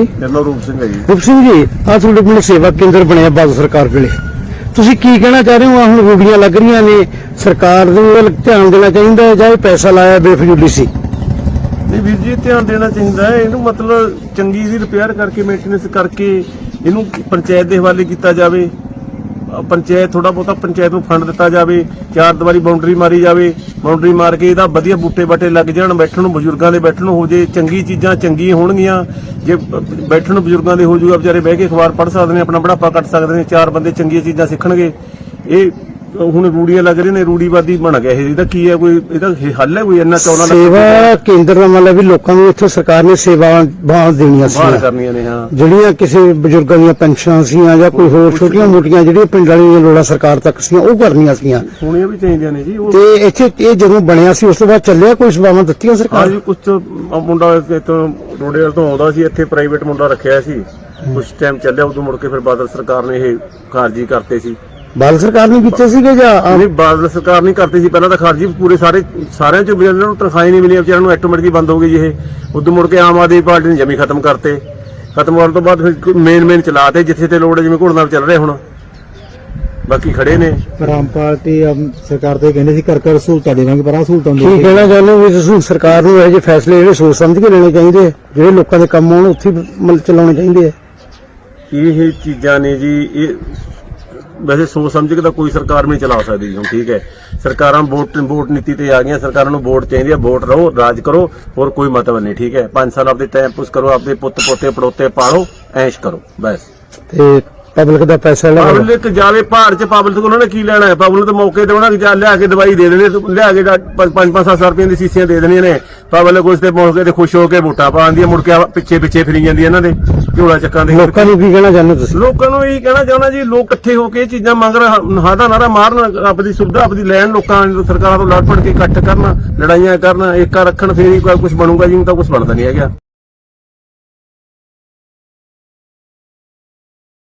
ਮੇਰਾ ਰੂਪ ਸਿੰਘ ਹੈ ਜੀ। ਰੂਪ ਸਿੰਘ ਜੀ ਆ ਤੁਹਾਡੇ ਪਿੰਡ ਸੇਵਾ ਕੇਂਦਰ ਬਣਿਆ ਬਾਦਲ ਸਰਕਾਰ ਵੇਲੇ ਤੁਸੀਂ ਕੀ ਕਹਿਣਾ ਚਾਹ ਰਹੇ ਹੋ? ਹੁਣ ਰੂੜੀਆਂ ਲੱਗ ਰਹੀਆਂ ਨੇ। ਸਰਕਾਰ ਦੇ ਵੱਲ ਧਿਆਨ ਦੇਣਾ ਚਾਹੀਦਾ ਹੈ ਜਾਂ ਇਹ ਪੈਸਾ ਲਾਇਆ ਬੇਫਜ਼ੂਲੀ ਸੀ? ਨਹੀਂ ਵੀਰ ਜੀ ਧਿਆਨ ਦੇਣਾ ਚਾਹੀਦਾ ਹੈ। ਇਹਨੂੰ ਮਤਲਬ ਚੰਗੀ ਦੀ ਰਿਪੇਅਰ ਕਰਕੇ ਮੇਨਟੇਨੈਂਸ ਕਰਕੇ ਇਹਨੂੰ ਪੰਚਾਇਤ ਦੇ ਹਵਾਲੇ ਕੀਤਾ ਜਾਵੇ। ਪੰਚਾਇਤ ਥੋੜਾ ਬਹੁਤਾ ਪੰਚਾਇਤ ਨੂੰ ਫੰਡ ਦਿੱਤਾ ਜਾਵੇ, ਚਾਰ ਦੀਵਾਰੀ ਬਾਉਂਡਰੀ ਮਾਰੀ ਜਾਵੇ ਬਾਉਂਡਰੀ ਮਾਰ ਕੇ ਇਹਦਾ ਵਧੀਆ ਬੂਟੇ ਬਾਟੇ ਲੱਗ ਜਾਣ, ਬੈਠਣ ਨੂੰ ਬਜ਼ੁਰਗਾਂ ਦੇ ਬੈਠਣ ਨੂੰ ਹੋ ਜੇ, ਚੰਗੀ ਚੀਜ਼ਾਂ ਚੰਗੀਆਂ ਹੋਣਗੀਆਂ, ਜੇ ਬੈਠਣ ਨੂੰ ਬਜ਼ੁਰਗਾਂ ਦੇ ਹੋ ਜਾਊਗਾ ਵਿਚਾਰੇ ਬਹਿ ਕੇ ਅਖਬਾਰ ਪੜ੍ਹ ਸਕਦੇ ਨੇ, ਆਪਣਾ ਬੁਢਾਪਾ ਕੱਟ ਸਕਦੇ ਨੇ, ਚਾਰ ਬੰਦੇ ਚੰਗੀਆਂ ਚੀਜ਼ਾਂ ਸਿੱਖਣਗੇ, ਇਹ ਹੁਣ ਰੂੜੀਆਂ ਲੱਗ ਰਹੀਆਂ ਨੇ ਰੂੜੀਵਾਦੀ ਬਣ ਗਿਆ ਇਹ। ਇਹਦਾ ਕੀ ਹੈ ਕੋਈ ਇਹਦਾ ਹੱਲ ਹੈ ਕੋਈ ਇੰਨਾ 14 ਲੱਖ ਸੇਵਾ ਕੇਂਦਰ ਦਾ ਮਤਲਬ ਵੀ ਲੋਕਾਂ ਨੂੰ ਇੱਥੋਂ ਸਰਕਾਰ ਨੇ ਸੇਵਾਵਾਂ ਦੇਣੀਆਂ ਬਾਹਰ ਸੀ ਕਰਨੀਆਂ ਨੇ ਹਾਂ। ਜਿਹੜੀਆਂ ਕਿਸੇ ਬਜ਼ੁਰਗਾਂ ਦੀਆਂ ਪੈਨਸ਼ਨਾਂ ਸੀਆਂ ਜਾਂ ਕੋਈ ਹੋਰ ਛੋਟੀਆਂ ਮੋਟੀਆਂ ਜਿਹੜੀਆਂ ਪਿੰਡ ਵਾਲੀਆਂ ਦੀਆਂ ਲੋੜਾਂ ਸਰਕਾਰ ਤੱਕ ਸੀਆਂ ਉਹ ਕਰਨੀਆਂ ਸੀਆਂ। ਹੋਣੀਆਂ ਵੀ ਚਾਹੀਦੀਆਂ ਨੇ ਜੀ ਉਹ ਤੇ ਇੱਥੇ ਇਹ ਜਦੋਂ ਬਣਿਆ ਸੀ ਉਸ ਤੋਂ ਬਾਅਦ ਚੱਲਿਆ ਕੋਈ ਸੇਵਾਵਾਂ ਦਿੱਤੀਆਂ ਹਾਂ ਸਰਕਾਰ ਜੀ ਕੁਝ ਮੁੰਡਾ ਇੱਥੋਂ ਰੋਡੇ ਵੱਲ ਤੋਂ ਆਉਂਦਾ ਸੀ ਇੱਥੇ ਪ੍ਰਾਈਵੇਟ ਮੁੰਡਾ ਰੱਖਿਆ ਸੀ। ਕੁਝ ਟਾਈਮ ਚੱਲਿਆ ਉਦੋਂ ਮੁੜ ਕੇ ਫਿਰ ਬਾਦਲ ਸਰਕਾਰ ਨੇ ਇਹ ਖਾਰਜੀ ਕਰਤੇ ਸੀ। ਬਾਦਲ ਸਰਕਾਰ ਨੇ ਕੀਤੇ ਸੀਗੇ ਜਾਂ ਨਹੀਂ ਬਾਦਲ ਸਰਕਾਰ ਨਹੀਂ ਕਰਤੀ ਸੀ ਪਹਿਲਾਂ ਤਾਂ ਖਾਰਜੀ ਪੂਰੇ ਸਾਰੇ ਸਾਰਿਆਂ ਚੋਂ ਵੀ ਇਹਨਾਂ ਨੂੰ ਤਨਖਾਹ ਹੀ ਨਹੀਂ ਮਿਲੀ ਵਿਚਾਰਿਆਂ ਨੂੰ ਆਟੋਮੈਟਿਕ ਬੰਦ ਹੋ ਗਈ ਜੀ ਇਹ। ਉਦੋਂ ਮੁੜ ਕੇ ਆਮ ਆਦਮੀ ਪਾਰਟੀ ਨੇ ਜਮੀ ਖਤਮ ਕਰਤੇ। ਖਤਮ ਕਰਨ ਤੋਂ ਬਾਅਦ ਫਿਰ ਮੇਨ ਮੇਨ ਚਲਾਤੇ ਜਿੱਥੇ ਤੇ ਲੋੜ ਹੈ ਜਿਵੇਂ ਘੋੜਨਾ ਚੱਲ ਰਿਹਾ ਹੁਣ। ਬਾਕੀ ਖੜੇ ਨੇ। ਪਰ ਆਮ ਪਾਰਟੀ ਆਮ ਸਰਕਾਰ ਤੇ ਕਹਿੰਦੇ ਸੀ ਘਰ ਘਰ ਸਹੂਲਤਾਂ ਦੇਵਾਂਗੇ ਪਰ ਆਹ ਸਹੂਲਤਾਂ ਕੀ ਦੇ ਕਹਿਣਾ ਚਾਹੁੰਦੇ ਹੋ ਵੀ ਤੁਸੀਂ ਸਰਕਾਰ ਨੂੰ ਇਹ ਜਿਹੇ ਫੈਸਲੇ ਜਿਹੜੇ ਸੋਚ ਸਮਝ ਕੇ ਲੈਣੇ ਚਾਹੀਦੇ ਆ, ਜਿਹੜੇ ਲੋਕਾਂ ਦੇ ਕੰਮ ਆਉਣ ਉੱਥੇ ਹੀ ਮਤਲਬ ਚਲਾਉਣੇ ਚਾਹੀਦੇ ਆ। ਇਹ ਚੀਜ਼ਾਂ ਨੇ ਜੀ ਇਹ ਵੈਸੇ ਸੋਚ ਸਮਝ ਕੇ ਤਾਂ ਕੋਈ ਸਰਕਾਰ ਵੀ ਨਹੀਂ ਚਲਾ ਸਕਦੀ ਜੀ ਹੁਣ, ਠੀਕ ਹੈ। ਸਰਕਾਰਾਂ ਵੋਟ ਵੋਟ ਨੀਤੀ ਤੇ ਆ ਗਈਆਂ, ਸਰਕਾਰਾਂ ਨੂੰ ਵੋਟ ਚਾਹੀਦੀ ਹੈ, ਵੋਟ ਰਹੋ, ਰਾਜ ਕਰੋ, ਹੋਰ ਕੋਈ ਮਤਲਬ ਨਹੀਂ, ਠੀਕ ਹੈ। 5 ਸਾਲ ਆਪਦੇ ਟਾਈਮ ਪੁਸ ਕਰੋ, ਆਪਦੇ ਪੁੱਤ ਪੋਤੇ ਪੜੋਤੇ ਪਾਲੋ, ਐਸ਼ ਕਰੋ, ਬਸ। ਤੇ ਪਬਲਿਕ ਦਾ ਪੈਸਾ ਲੈਣਾ ਪਬਲਿਕ ਜਾਵੇ ਭਾਰ ਚ ਪਬਲਿਕ ਉਹਨਾਂ ਨੇ ਕੀ ਲੈਣਾ ਹੈ? ਪਬਲਿਕ ਤਾਂ ਮੌਕੇ ਤੇ ਉਹਨਾਂ ਕਿ ਜਾ ਲਿਆ ਕੇ ਦਵਾਈ ਦੇ ਦੇਣੀ ਲਿਆ ਕੇ 5-5 ਰੁਪਏ ਦੀ ਸੀਸੀਆਂ ਦੇ ਦੇਣੀਆਂ ਨੇ। ਪਬਲਿਕ ਉਸ ਤੇ ਮੌਕੇ ਤੇ ਖੁਸ਼ ਹੋ ਕੇ ਵੋਟਾਂ ਪਾਉਂਦੀ ਹੈ ਮੁੜ ਕੇ ਪਿੱਛੇ ਪਿੱਛੇ ਫਿਰੀ ਜਾਂਦੀ ਹੈ ਇਹਨਾਂ ਦੇ ਝੋਲਾ ਚੱਕਾਂ ਦੇ। ਲੋਕਾਂ ਨੂੰ ਕੀ ਕਹਿਣਾ ਚਾਹੁੰਦੇ ਹੋ ਤੁਸੀਂ? ਲੋਕਾਂ ਨੂੰ ਇਹੀ ਕਹਿਣਾ ਚਾਹੁੰਦਾ ਜੀ ਲੋਕ ਇਕੱਠੇ ਹੋ ਕੇ ਇਹ ਚੀਜ਼ਾਂ ਮੰਗ ਰਹੇ ਹਾਦਾ ਨਾਰਾ ਮਾਰਨ ਆਪਦੀ ਸੁਵਿਧਾ ਆਪਦੀ ਲੈਣ ਲੋਕਾਂ ਨੂੰ ਸਰਕਾਰਾਂ ਤੋਂ ਲੜ ਪੜ ਕੇ ਇਕੱਠ ਕਰਨ ਲੜਾਈਆਂ ਕਰਨ ਏਕਾ ਰੱਖਣ ਫੇਰ ਹੀ ਕੁਝ ਬਣੂਗਾ ਜੀ ਤਾਂ ਕੁਝ ਬਣਦਾ ਨਹੀਂ ਹੈਗਾ।